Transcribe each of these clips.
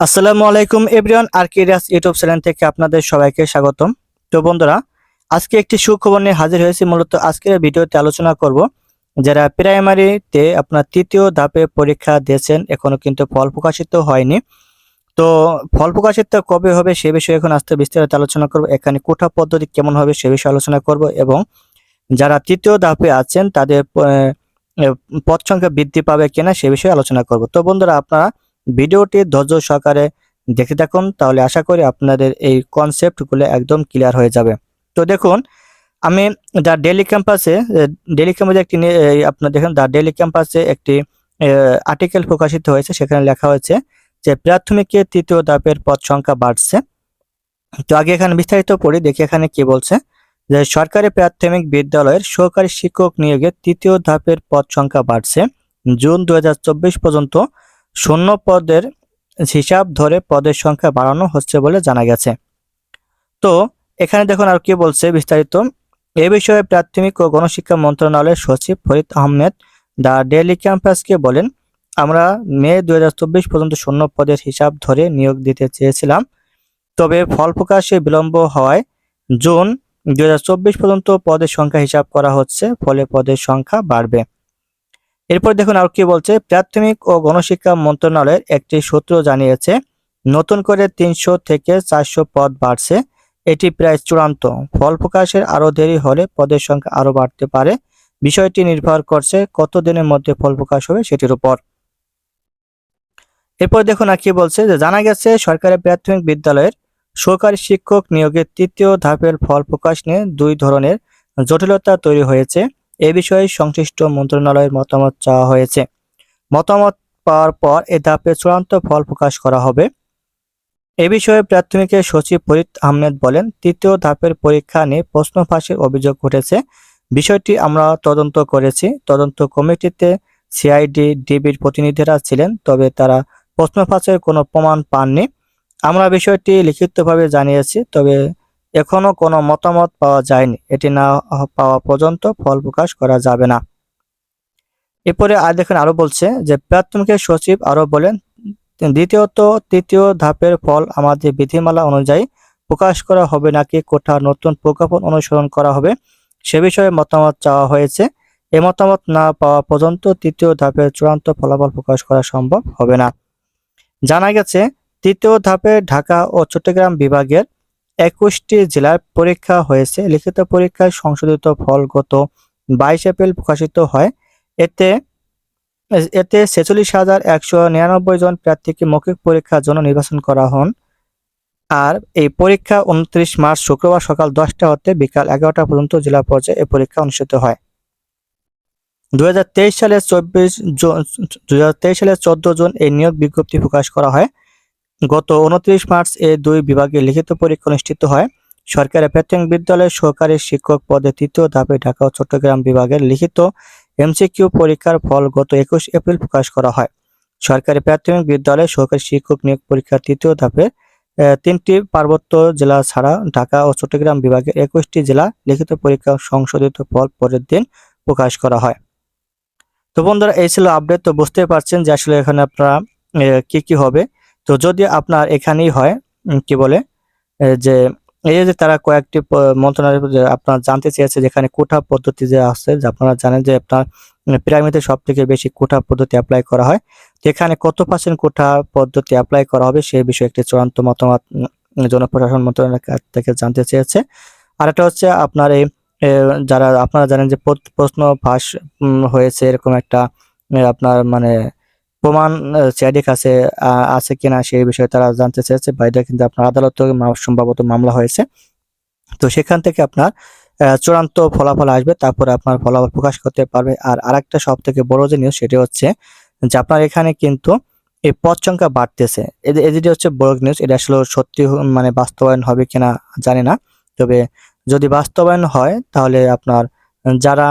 আসসালামু আলাইকুম everyone আর্কিরাস YouTube channel থেকে আপনাদের সবাইকে স্বাগতম। তো বন্ধুরা, আজকে একটি সুখবর নিয়ে হাজির হয়েছি। মূলত আজকের ভিডিওতে আলোচনা করব, যারা প্রাইমারিতে আপনার তৃতীয় ধাপে পরীক্ষা দিয়েছেন, এখনও কিন্তু ফল প্রকাশিত হয়নি। তো ফল প্রকাশিত কবে হবে সে বিষয়ে এখন আস্তে বিস্তারিত আলোচনা করব, এখানে কোঠা পদ্ধতি কেমন হবে সে বিষয়ে আলোচনা করব এবং যারা তৃতীয় ধাপে আছেন, তাদের পদ সংখ্যা বৃদ্ধি পাবে কিনা সে বিষয়ে আলোচনা করব। তো বন্ধুরা, আপনারা ভিডিওটি ধৈর্য সহকারে দেখে থাকুন, তাহলে আশা করি আপনাদের এই কনসেপ্টগুলো একদম ক্লিয়ার হয়ে যাবে। তো দেখুন, আমি দ্য ডেলি ক্যাম্পাসে ডেলি ক্যাম্পাসে একটি আপনার দেখেন, দ্য ডেলি ক্যাম্পাসে একটি আর্টিকেল প্রকাশিত হয়েছে, সেখানে লেখা হয়েছে যে প্রাথমিকে তৃতীয় ধাপের পদ সংখ্যা বাড়ছে। তো আগে এখানে বিস্তারিত পড়ি, দেখি এখানে কি বলছে। যে সরকারি প্রাথমিক বিদ্যালয়ের সহকারী শিক্ষক নিয়োগে তৃতীয় ধাপের পদ সংখ্যা বাড়ছে। জুন দু হাজার চব্বিশ পর্যন্ত শূন্য পদের হিসাব ধরে পদের সংখ্যা বাড়ানো হচ্ছে বলে জানা গেছে। তো, এখানে দেখুন আর কি বলছে বিস্তারিত। এ বিষয়ে প্রাথমিক ও গণশিক্ষা মন্ত্রণালয়ের সচিব ফরিদ আহমেদ দ্য ডেলি ক্যাম্পাসকে বলেন, আমরা মে দু হাজার চব্বিশ পর্যন্ত শূন্য পদের হিসাব ধরে নিয়োগ দিতে চেয়েছিলাম। তবে ফল প্রকাশে বিলম্ব হওয়ায় জুন দু হাজার চব্বিশ পর্যন্ত পদের সংখ্যা হিসাব করা হচ্ছে, ফলে পদের সংখ্যা বাড়বে। এরপর দেখুন আর কি বলছে, প্রাথমিক ও গণশিক্ষা মন্ত্রণালয়ের একটি সূত্র জানিয়েছে, নতুন করে তিনশো থেকে চারশো পদ বাড়ছে। এটি প্রায় চূড়ান্ত। ফল প্রকাশের আরও দেরি হলে পদের সংখ্যা আরও বাড়তে পারে। বিষয়টি নির্ভর করছে কত দিনের মধ্যে ফল প্রকাশ হবে সেটির উপর। এরপর দেখুন আর কি বলছে যে, জানা গেছে সরকারি প্রাথমিক বিদ্যালয়ের সরকারি শিক্ষক নিয়োগের তৃতীয় ধাপের ফল প্রকাশ নিয়ে দুই ধরনের জটিলতা তৈরি হয়েছে। এ বিষয়ে সংশ্লিষ্ট মন্ত্রণালয়ের মতামত চাওয়া হয়েছে। মতামত পাওয়ার পর এ ধাপে চূড়ান্ত ফল প্রকাশ করা হবে। এ বিষয়ে প্রাথমিকের সচিব ফরিদ আহমেদ বলেন, তৃতীয় ধাপের পরীক্ষা নিয়ে প্রশ্ন ফাঁসের অভিযোগ উঠেছে। বিষয়টি আমরা তদন্ত করেছি। তদন্ত কমিটিতে সিআইডি, ডিবির প্রতিনিধিরা ছিলেন, তবে তারা প্রশ্ন ফাঁসের কোনো প্রমাণ পাননি। আমরা বিষয়টি লিখিতভাবে জানিয়েছি, তবে এখনও কোনো মতামত পাওয়া যায়নি। এটি না পাওয়া পর্যন্ত ফল প্রকাশ করা যাবে না। এরপরে আর দেখেন আরও বলছে যে প্রাথমিকের সচিব আরও বলেন, দ্বিতীয়ত তৃতীয় ধাপের ফল আমাদের বিধিমালা অনুযায়ী প্রকাশ করা হবে নাকি কোঠা নতুন প্রজ্ঞাপন অনুসরণ করা হবে, সে বিষয়ে মতামত চাওয়া হয়েছে। এ মতামত না পাওয়া পর্যন্ত তৃতীয় ধাপের চূড়ান্ত ফলাফল প্রকাশ করা সম্ভব হবে না। জানা গেছে, তৃতীয় ধাপে ঢাকা ও চট্টগ্রাম বিভাগের একুশটি জেলার পরীক্ষা হয়েছে। লিখিত পরীক্ষায় সংশোধিত ফল গত বাইশ এপ্রিল প্রকাশিত হয়। এতে এতে ছেচল্লিশ হাজার একশো নিরানব্বই জন প্রার্থীকে মৌখিক পরীক্ষার জন্য নির্বাচন করা হন। আর এই পরীক্ষা উনত্রিশ মার্চ শুক্রবার সকাল দশটা হতে বিকাল এগারোটা পর্যন্ত জেলা পর্যায়ে এই পরীক্ষা অনুষ্ঠিত হয়। দুই হাজার তেইশ সালে চব্বিশ জুন দু সালে চোদ্দ জুন এই নিয়োগ বিজ্ঞপ্তি প্রকাশ করা হয়। গত উনত্রিশ মার্চ এই দুই বিভাগে লিখিত পরীক্ষা অনুষ্ঠিত হয়। সরকারি প্রাথমিক বিদ্যালয়ের সহকারী শিক্ষক পদে তৃতীয় ধাপে ঢাকা ও চট্টগ্রাম বিভাগের লিখিত এমসিকিউ পরীক্ষার ফল গত একুশ এপ্রিল প্রকাশ করা হয়। সরকারি প্রাথমিক বিদ্যালয়ে সহকারী শিক্ষক নিয়োগ পরীক্ষার তৃতীয় ধাপে তিনটি পার্বত্য জেলা ছাড়া ঢাকা ও চট্টগ্রাম বিভাগের একুশটি জেলা লিখিত পরীক্ষা সংশোধিত ফল পরের দিন প্রকাশ করা হয়। তো বন্ধুরা, এই ছিল আপডেট। তো বুঝতেই পারছেন যে আসলে এখানে আপনারা কি কি হবে। তো যদি আপনার এখানেই হয় কি বলে যে, এই যে তারা কয়েকটি মন্ত্রণালয় আপনার জানতে চেয়েছে যেখানে কোঠা পদ্ধতি যে আছে, যে আপনারা জানেন যে আপনার পিরামিডে সব থেকে বেশি কোঠা পদ্ধতি অ্যাপ্লাই করা হয় এখানে কত পার্সেন্ট কোঠা পদ্ধতি অ্যাপ্লাই করা হবে সেই বিষয়ে একটি চূড়ান্ত মতামত জনপ্রশাসন মন্ত্রণালয়ের কাছ থেকে জানতে চেয়েছে। আর একটা হচ্ছে আপনার এই যারা, আপনারা জানেন যে প্রশ্ন ফাঁস হয়েছে এরকম একটা আপনার মানে প্রমাণ সিআইডি কাছে আছে কিনা সেই বিষয়ে তারা জানতে চেয়েছে। বাইরে কিন্তু আপনার আদালত সম্ভবত মামলা হয়েছে। তো সেখান থেকে আপনার চূড়ান্ত ফলাফল আসবে, তারপরে আপনার ফলাফল প্রকাশ করতে পারবে। আর আরেকটা সব থেকে বড় যে নিউজ সেটি হচ্ছে যে আপনার এখানে কিন্তু এই পদ সংখ্যা বাড়তেছে। যেটি হচ্ছে বড় নিউজ এটা আসলে সত্যি মানে বাস্তবায়ন হবে কিনা জানি না। তবে যদি বাস্তবায়ন হয়, তাহলে আপনার যারা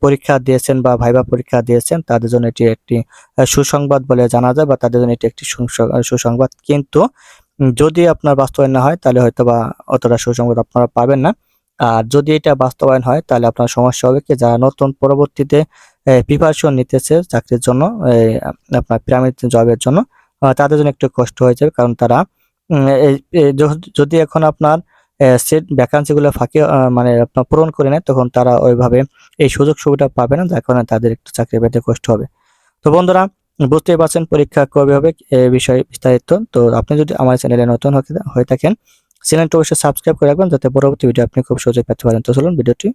পরীক্ষা দিয়েছেন বা ভাইবা পরীক্ষা দিয়েছেন, তাদের জন্য এটি একটি সুসংবাদ বলে জানা যায় বা তাদের জন্য এটি একটি সুসং- সুসংবাদ। কিন্তু যদি আপনার বাস্তবায়ন না হয়, তাহলে হয়তো বা অতটা সুসংবাদ আপনারা পাবেন না। আর যদি এটা বাস্তবায়ন হয়, তাহলে আপনার সমস্যা হবে কি, যারা নতুন পরবর্তীতে প্রিপারেশন নিতেছে চাকরির জন্য আপনার পিরামিড জবের জন্য তাদের জন্য একটু কষ্ট হয়ে যাবে। কারণ তারা যদি এখন আপনার সিট ভ্যাকান্সিগুলো ফাঁকে মানে আপনার পূরণ করে নেয়, তখন তারা ওইভাবে এই সুযোগ সুবিধা পাবে না, যার কারণে তাদের একটু চাকরি পেতে কষ্ট হবে। তো বন্ধুরা, বুঝতেই পারছেন পরীক্ষা কবে হবে, এ বিষয়ে বিস্তারিত। তো আপনি যদি আমার চ্যানেলে নতুন হয়ে থাকেন, চ্যানেলটা অবশ্যই সাবস্ক্রাইব করে রাখবেন, যাতে পরবর্তী ভিডিও আপনি খুব সহজে পেতে পারেন। তো চলুন, ভিডিওটি